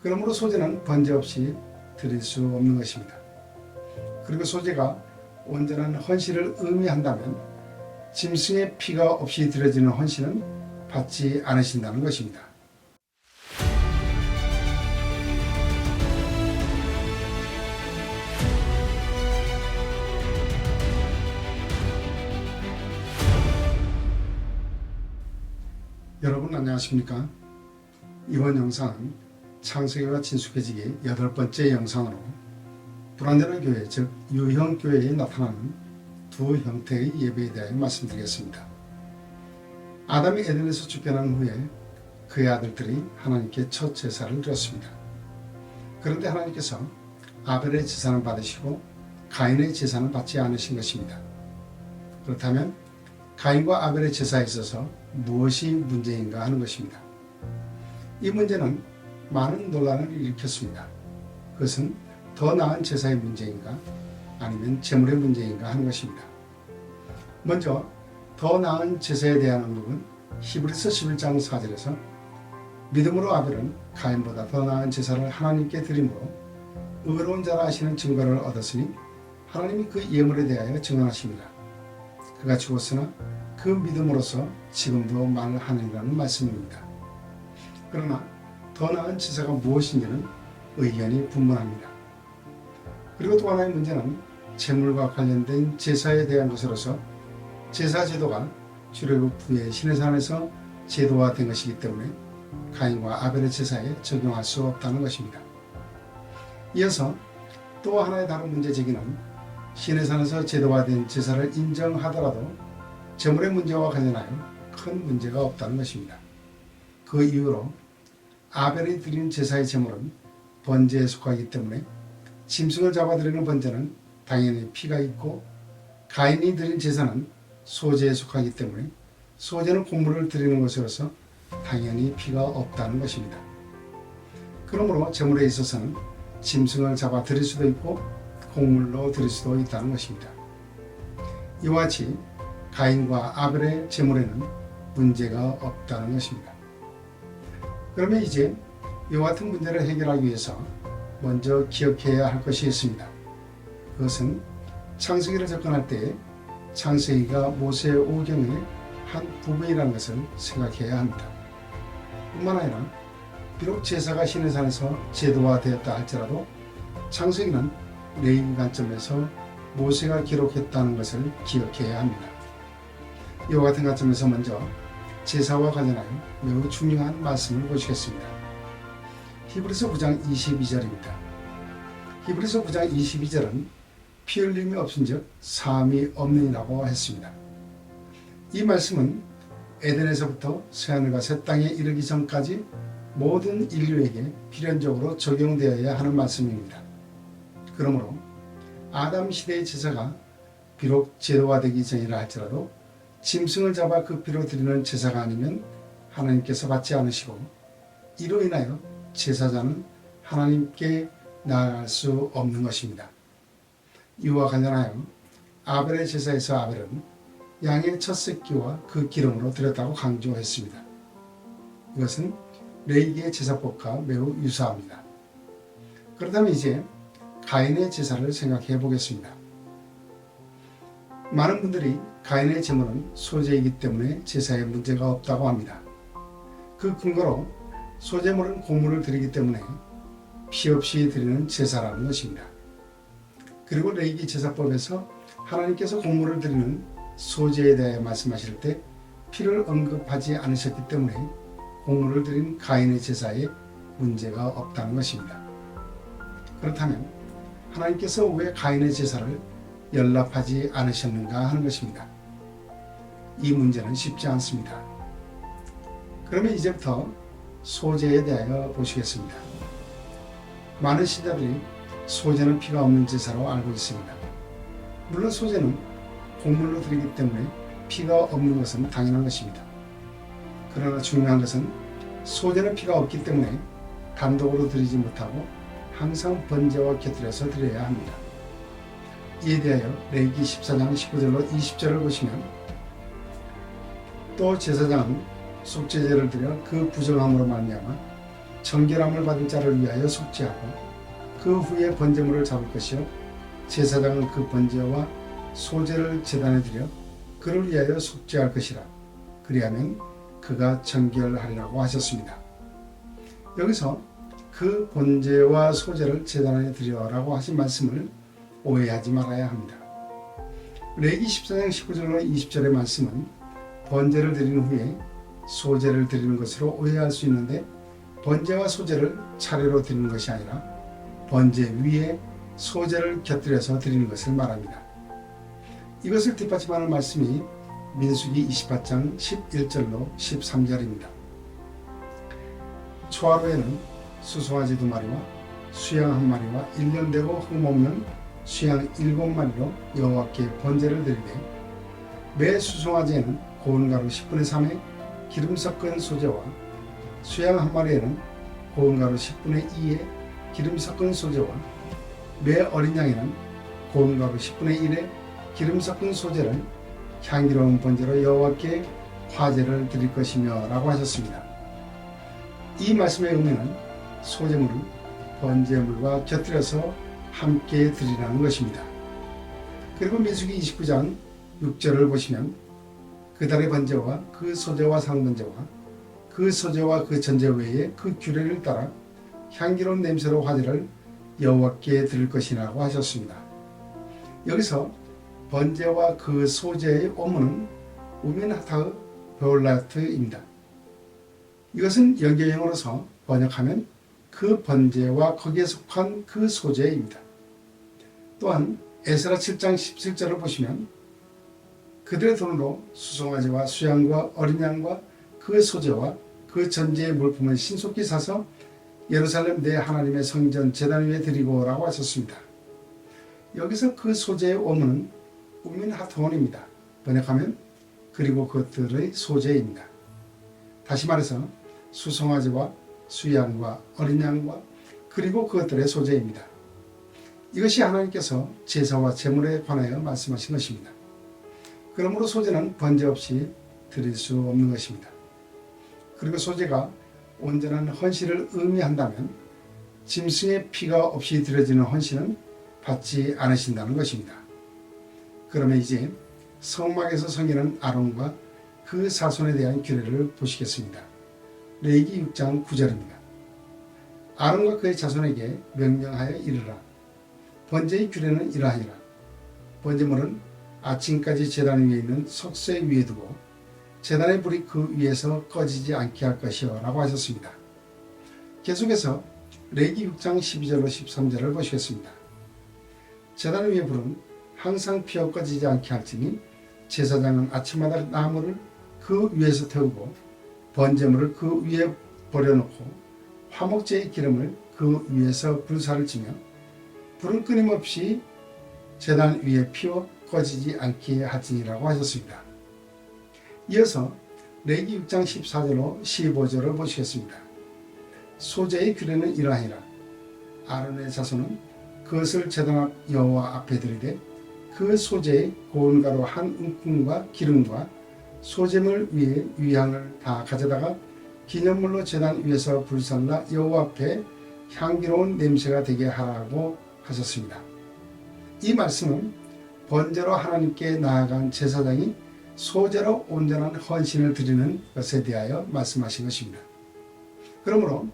그러므로 소재는 번제 없이 드릴 수 없는 것입니다. 그리고 소재가 온전한 헌신을 의미한다면 짐승의 피가 없이 드려지는 헌신은 받지 않으신다는 것입니다. 여러분 안녕하십니까? 이번 영상은 창세기와 친숙해지기 여덟 번째 영상으로 불완전한 교회 즉 유형 교회에 나타나는 두 형태의 예배에 대하여 말씀드리겠습니다. 아담이 에덴에서 쫓겨난 후에 그의 아들들이 하나님께 첫 제사를 드렸습니다. 그런데 하나님께서 아벨의 제사는 받으시고 가인의 제사는 받지 않으신 것입니다. 그렇다면 가인과 아벨의 제사에 있어서 무엇이 문제인가 하는 것입니다. 이 문제는 많은 논란을 일으켰습니다. 그것은 더 나은 제사의 문제인가 아니면 제물의 문제인가 하는 것입니다. 먼저 더 나은 제사에 대한 언급은 히브리서 11장 4절에서 믿음으로 아벨은 가인보다 더 나은 제사를 하나님께 드림으로 의로운 자라 하시는 증거를 얻었으니 하나님이 그 예물에 대하여 증언하십니다. 그가 죽었으나 그 믿음으로서 지금도 말하느니라는 말씀입니다. 그러나 더 나은 제사가 무엇인지는 의견이 분분합니다. 그리고 또 하나의 문제는 제물과 관련된 제사에 대한 것으로서 제사 제도가 출애굽 후에 시내산에서 제도화된 것이기 때문에 가인과 아벨의 제사에 적용할 수 없다는 것입니다. 이어서 또 하나의 다른 문제 제기는 시내산에서 제도화된 제사를 인정하더라도 제물의 문제와 관련하여 큰 문제가 없다는 것입니다. 그 이유로 아벨이 드린 제사의 제물은 번제에 속하기 때문에 짐승을 잡아드리는 번제는 당연히 피가 있고 가인이 드린 제사는 소제에 속하기 때문에 소제는 곡물을 드리는 것으로서 당연히 피가 없다는 것입니다. 그러므로 제물에 있어서는 짐승을 잡아 드릴 수도 있고 곡물로 드릴 수도 있다는 것입니다. 이와 같이 가인과 아벨의 제물에는 문제가 없다는 것입니다. 그러면 이제 이와 같은 문제를 해결하기 위해서 먼저 기억해야 할 것이 있습니다. 그것은 창세기를 접근할 때 창세기가 모세 오경의 한 부분이라는 것을 생각해야 합니다. 뿐만 아니라 비록 제사가 신의 산에서 제도화되었다 할지라도 창세기는 레인 관점에서 모세가 기록했다는 것을 기억해야 합니다. 이와 같은 관점에서 먼저 제사와 관련하여 매우 중요한 말씀을 보시겠습니다. 히브리서 9장 22절입니다. 히브리서 9장 22절은 피 흘림이 없은즉 사함이 없느니라고 했습니다. 이 말씀은 에덴에서부터 새하늘과 새 땅에 이르기 전까지 모든 인류에게 필연적으로 적용되어야 하는 말씀입니다. 그러므로 아담 시대의 제사가 비록 제도화되기 전이라 할지라도 짐승을 잡아 그 피로 드리는 제사가 아니면 하나님께서 받지 않으시고 이로 인하여 제사자는 하나님께 나아갈 수 없는 것입니다. 이와 관련하여 아벨의 제사에서 아벨은 양의 첫 새끼와 그 기름으로 드렸다고 강조했습니다. 이것은 레이기의 제사법과 매우 유사합니다. 그렇다면 이제 가인의 제사를 생각해 보겠습니다. 많은 분들이 가인의 제물은 소재이기 때문에 제사에 문제가 없다고 합니다. 그 근거로 소재물은 곡물을 드리기 때문에 피 없이 드리는 제사라는 것입니다. 그리고 레이기 제사법에서 하나님께서 곡물을 드리는 소재에 대해 말씀하실 때 피를 언급하지 않으셨기 때문에 곡물을 드린 가인의 제사에 문제가 없다는 것입니다. 그렇다면 하나님께서 왜 가인의 제사를 연락하지 않으셨는가 하는 것입니다. 이 문제는 쉽지 않습니다. 그러면 이제부터 소재에 대하여 보시겠습니다. 많은 신자들이 소재는 피가 없는 제사로 알고 있습니다. 물론 소재는 곡물로 드리기 때문에 피가 없는 것은 당연한 것입니다. 그러나 중요한 것은 소재는 피가 없기 때문에 단독으로 드리지 못하고 항상 번제와 곁들여서 드려야 합니다. 이에 대하여 레기 14장 19절로 20절을 보시면 또 제사장은 속죄제를 드려 그 부정함으로 말미암아 정결함을 받은 자를 위하여 속죄하고 그 후에 번제물을 잡을 것이요 제사장은 그 번제와 소제를 제단에 드려 그를 위하여 속죄할 것이라 그리하면 그가 정결하리라고 하셨습니다. 여기서 그 번제와 소제를 제단에 드려라고 하신 말씀을 오해하지 말아야 합니다. 레기 14장 19절로 20절의 말씀은 번제를 드린 후에 소제를 드리는 것으로 오해할 수 있는데 번제와 소제를 차례로 드리는 것이 아니라 번제 위에 소제를 곁들여서 드리는 것을 말합니다. 이것을 뒷받침하는 말씀이 민수기 28장 11절로 13절입니다. 초하루에는 수송아지 두 마리와 수양 한 마리와 1년대로 흠없는 수양 일곱 마리로 여호와께 번제를 드리되 매 수송아지에는 고운 가루 10분의 3에 기름 섞은 소재와 수양 한 마리에는 고운 가루 10분의 2에 기름 섞은 소재와 매 어린 양에는 고운 가루 10분의 1에 기름 섞은 소재를 향기로운 번제로 여호와께 화제를 드릴 것이며 라고 하셨습니다. 이 말씀의 의미는 소재물을 번제물과 곁들여서 함께 드리라는 것입니다. 그리고 민수기 29장 6절을 보시면 그 달의 번제와 그 소재와 상번제와 그 소재와 그 전제 외에 그 규례를 따라 향기로운 냄새로 화제를 여호와께 드릴 것이라고 하셨습니다. 여기서 번제와 그 소재의 오문은 우민하타의 베올라트입니다. 이것은 연계형으로서 번역하면 그 번제와 거기에 속한 그 소재입니다. 또한 에스라 7장 17절을 보시면 그들의 돈으로 수송아지와 수양과 어린 양과 그 소재와 그 전제의 물품을 신속히 사서 예루살렘 내 하나님의 성전 제단 위에 드리고 라고 하셨습니다. 여기서 그 소재의 오문은 우민 하트원입니다. 번역하면 그리고 그것들의 소재입니다. 다시 말해서 수송아지와 수양과 어린 양과 그리고 그것들의 소재입니다. 이것이 하나님께서 제사와 제물에 관하여 말씀하신 것입니다. 그러므로 소재는 번제 없이 드릴 수 없는 것입니다. 그리고 소재가 온전한 헌신을 의미한다면 짐승의 피가 없이 드려지는 헌신은 받지 않으신다는 것입니다. 그러면 이제 성막에서 성기는 아론과 그 사손에 대한 규례를 보시겠습니다. 레이기 6장 9절입니다. 아론과 그의 자손에게 명령하여 이르라. 번제의 규례는 이러하니라. 번제물은 아침까지 제단 위에 있는 석쇠 위에 두고 제단의 불이 그 위에서 꺼지지 않게 할 것이요 라고 하셨습니다. 계속해서 레기 6장 12절로 13절을 보시겠습니다. 제단 위의 불은 항상 피어 꺼지지 않게 할지니 제사장은 아침마다 나무를 그 위에서 태우고 번제물을 그 위에 버려놓고 화목제의 기름을 그 위에서 불사를 지며 불은 끊임없이 제단 위에 피워 꺼지지 않게 하지니라고 하셨습니다. 이어서 레기 6장 14절로 15절을 보시겠습니다. 소재의 규례는 이러하니라. 아론의 자손은 그것을 제단 앞 여호와 앞에 들이되 그 소재의 고운 가루 한 움큼과 기름과 소재물 위에 위향을 다 가져다가 기념물로 제단 위에서 불살라 여호와 앞에 향기로운 냄새가 되게 하라고 하셨습니다. 이 말씀은 번제로 하나님께 나아간 제사장이 소재로 온전한 헌신을 드리는 것에 대하여 말씀하신 것입니다. 그러므로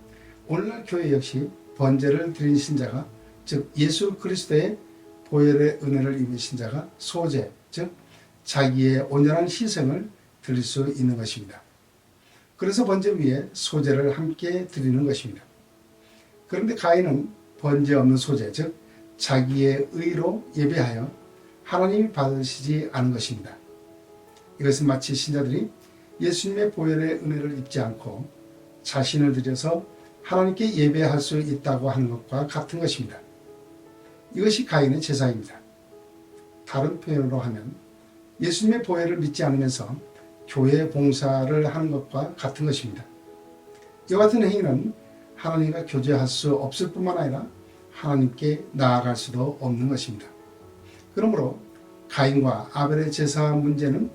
오늘날 교회 역시 번제를 드린 신자가 즉 예수 그리스도의 보혈의 은혜를 입은 신자가 소재 즉 자기의 온전한 희생을 드릴 수 있는 것입니다. 그래서 번제 위에 소재를 함께 드리는 것입니다. 그런데 가인은 번제 없는 소재 즉 자기의 의로 예배하여 하나님이 받으시지 않은 것입니다. 이것은 마치 신자들이 예수님의 보혈의 은혜를 입지 않고 자신을 들여서 하나님께 예배할 수 있다고 하는 것과 같은 것입니다. 이것이 가인의 제사입니다. 다른 표현으로 하면 예수님의 보혈을 믿지 않으면서 교회 봉사를 하는 것과 같은 것입니다. 이와 같은 행위는 하나님과 교제할 수 없을 뿐만 아니라 하나님께 나아갈 수도 없는 것입니다. 그러므로 가인과 아벨의 제사 문제는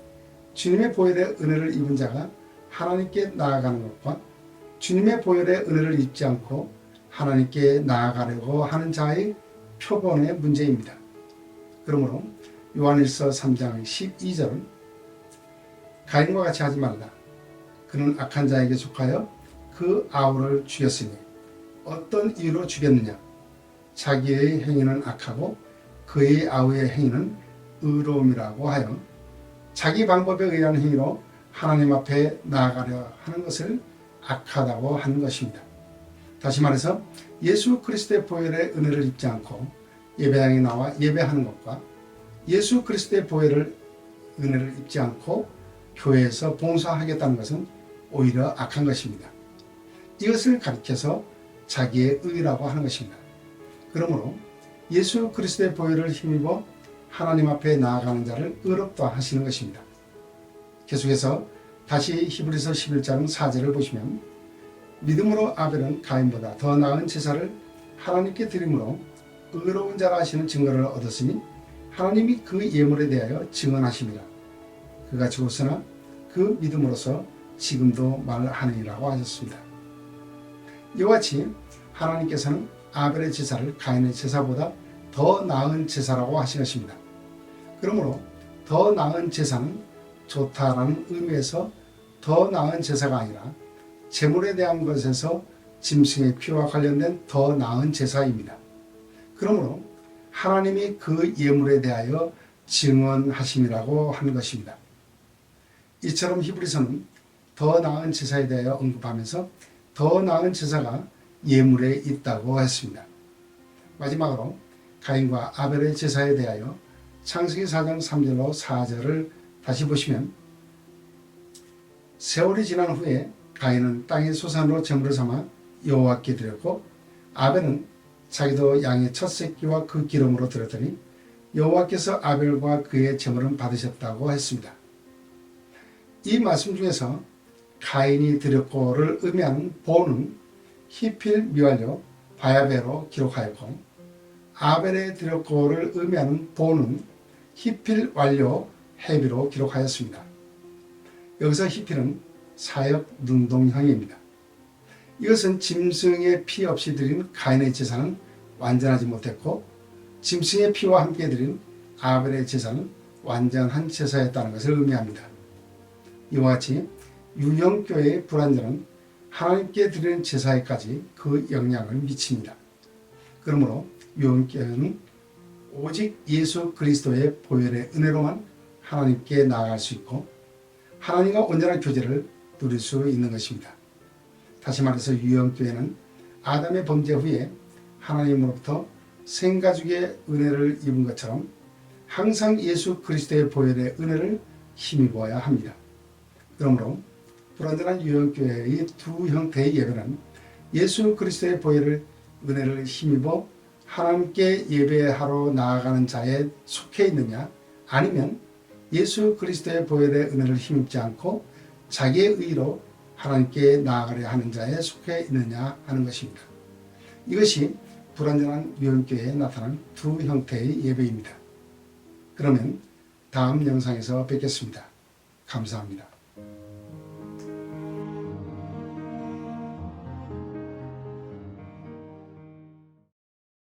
주님의 보혈의 은혜를 입은 자가 하나님께 나아가는 것과 주님의 보혈의 은혜를 잊지 않고 하나님께 나아가려고 하는 자의 표본의 문제입니다. 그러므로 요한일서 3장 12절은 가인과 같이 하지 말라. 그는 악한 자에게 속하여 그 아우를 죽였으니 어떤 이유로 죽였느냐? 자기의 행위는 악하고 그의 아우의 행위는 의로움이라고 하여 자기 방법에 의한 행위로 하나님 앞에 나아가려 하는 것을 악하다고 하는 것입니다. 다시 말해서 예수 그리스도의 보혈의 은혜를 입지 않고 예배당에 나와 예배하는 것과 예수 그리스도의 보혈을 은혜를 입지 않고 교회에서 봉사하겠다는 것은 오히려 악한 것입니다. 이것을 가리켜서 자기의 의라고 하는 것입니다. 그러므로 예수 그리스도의 보혈을 힘입어 하나님 앞에 나아가는 자를 의롭다 하시는 것입니다. 계속해서 다시 히브리서 11장 4절을 보시면 믿음으로 아벨은 가인보다 더 나은 제사를 하나님께 드림으로 의로운 자라 하시는 증거를 얻었으니 하나님이 그 예물에 대하여 증언하십니다. 그가 죽었으나 그 믿음으로서 지금도 말하느니라고 하셨습니다. 이와 같이 하나님께서는 아벨의 제사를 가인의 제사보다 더 나은 제사라고 하신 것입니다. 그러므로 더 나은 제사는 좋다라는 의미에서 더 나은 제사가 아니라 재물에 대한 것에서 짐승의 피와 관련된 더 나은 제사입니다. 그러므로 하나님이 그 예물에 대하여 증언하심이라고 하는 것입니다. 이처럼 히브리서는 더 나은 제사에 대하여 언급하면서 더 나은 제사가 예물에 있다고 했습니다. 마지막으로 가인과 아벨의 제사에 대하여 창세기 4장 3절로 4절을 다시 보시면 세월이 지난 후에 가인은 땅의 소산으로 제물을 삼아 여호와께 드렸고 아벨은 자기도 양의 첫 새끼와 그 기름으로 드렸더니 여호와께서 아벨과 그의 제물은 받으셨다고 했습니다. 이 말씀 중에서 가인이 드렸고를 의미하는 보는 히필 미완료 바야베로 기록하였고 아벨의 드렸고를 의미하는 보는 히필 완료 헤비로 기록하였습니다. 여기서 히필은 사역 능동형입니다. 이것은 짐승의 피 없이 드린 가인의 제사는 완전하지 못했고 짐승의 피와 함께 드린 아벨의 제사는 완전한 제사였다는 것을 의미합니다. 이와 같이 유형교회의 불완전은 하나님께 드리는 제사에까지 그 영향을 미칩니다. 그러므로 유형교회는 오직 예수 그리스도의 보혈의 은혜로만 하나님께 나아갈 수 있고 하나님과 온전한 교제를 누릴 수 있는 것입니다. 다시 말해서 유형교회는 아담의 범죄 후에 하나님으로부터 생가죽의 은혜를 입은 것처럼 항상 예수 그리스도의 보혈의 은혜를 힘입어야 합니다. 그러므로 불완전한 유형교회의 두 형태의 예배는 예수 그리스도의 보혈을 은혜를 힘입어 하나님께 예배하러 나아가는 자에 속해 있느냐 아니면 예수 그리스도의 보혈의 은혜를 힘입지 않고 자기의 의로 하나님께 나아가려 하는 자에 속해 있느냐 하는 것입니다. 이것이 불완전한 유형교회에 나타난 두 형태의 예배입니다. 그러면 다음 영상에서 뵙겠습니다. 감사합니다.